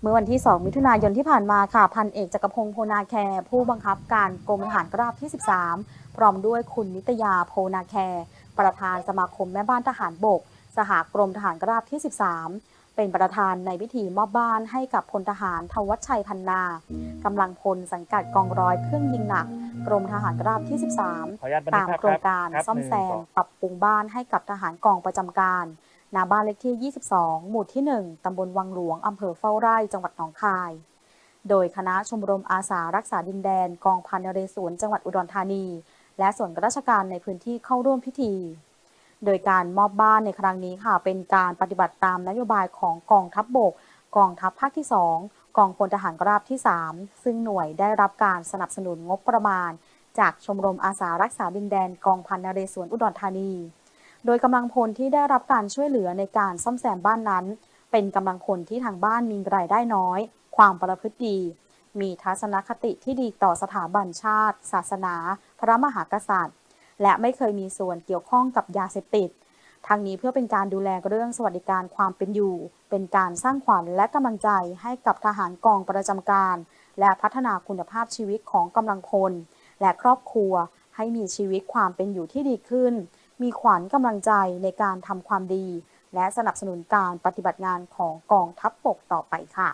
เมื่อวันที่ 2 มิถุนายนที่ผ่านมาค่ะ พันเอกจักรพงศ์โพนาแคร์ผู้บังคับการกรมทหารราบที่ 13 พร้อมด้วยคุณนิตยาโพนาแคร์ประธานสมาคมแม่บ้านทหารบก สหกรมทหารราบที่ 13 เป็นประธานในพิธีมอบบ้านให้กับพลทหารทวัชชัยพันนากำลังพลสังกัดกองร้อยเครื่องยิงหนัก กรมทหารราบที่ 13ขออนุญาตบันทึตากมภาพโครงการครับซ่อมแซมหนึ่งสองปรับปรุงบ้านให้กับทหารกองประจำการณบ้านเลขที่ 22 หมู่ที่ 1 ตำบลวังหลวง อำเภอเฝ้าไร่ จังหวัดหนองคาย โดยคณะชมรมอาสารักษาดินแดน กองพันนเรศวรจังหวัดอุดรธานี และส่วนราชการในพื้นที่เข้าร่วมพิธี โดยการมอบบ้านในครั้งนี้ค่ะ เป็นการปฏิบัติตามนโยบายของกองทัพบบก กองทัพภาคที่ 2 กองพลทหารราบที่ 3 ซึ่งหน่วยได้รับการสนับสนุนงบประมาณ จากชมรมอาสารักษาดินแดนกองพันนเรศวรอุดรธานี โดยกำลังพลที่ได้รับการช่วยเหลือในการซ่อมแซมบ้านนั้น เป็นกำลังพลที่ทางบ้านมีรายได้น้อย ความประพฤติดี มีทัศนคติที่ดีต่อสถาบันชาติ ศาสนา พระมหากษัตริย์ และไม่เคยมีส่วนเกี่ยวข้องกับยาเสพติด ทั้งนี้เพื่อเป็นการดูแลเรื่องสวัสดิการความเป็นอยู่ เป็นการสร้างขวัญและกำลังใจให้กับทหารกองประจำการ และพัฒนาคุณภาพชีวิตของกำลังพล และครอบครัว ให้มีชีวิตความเป็นอยู่ที่ดีขึ้น มีขวัญกำลังใจในการทำความดี และสนับสนุนการปฏิบัติงานของกองทัพบกต่อไปค่ะ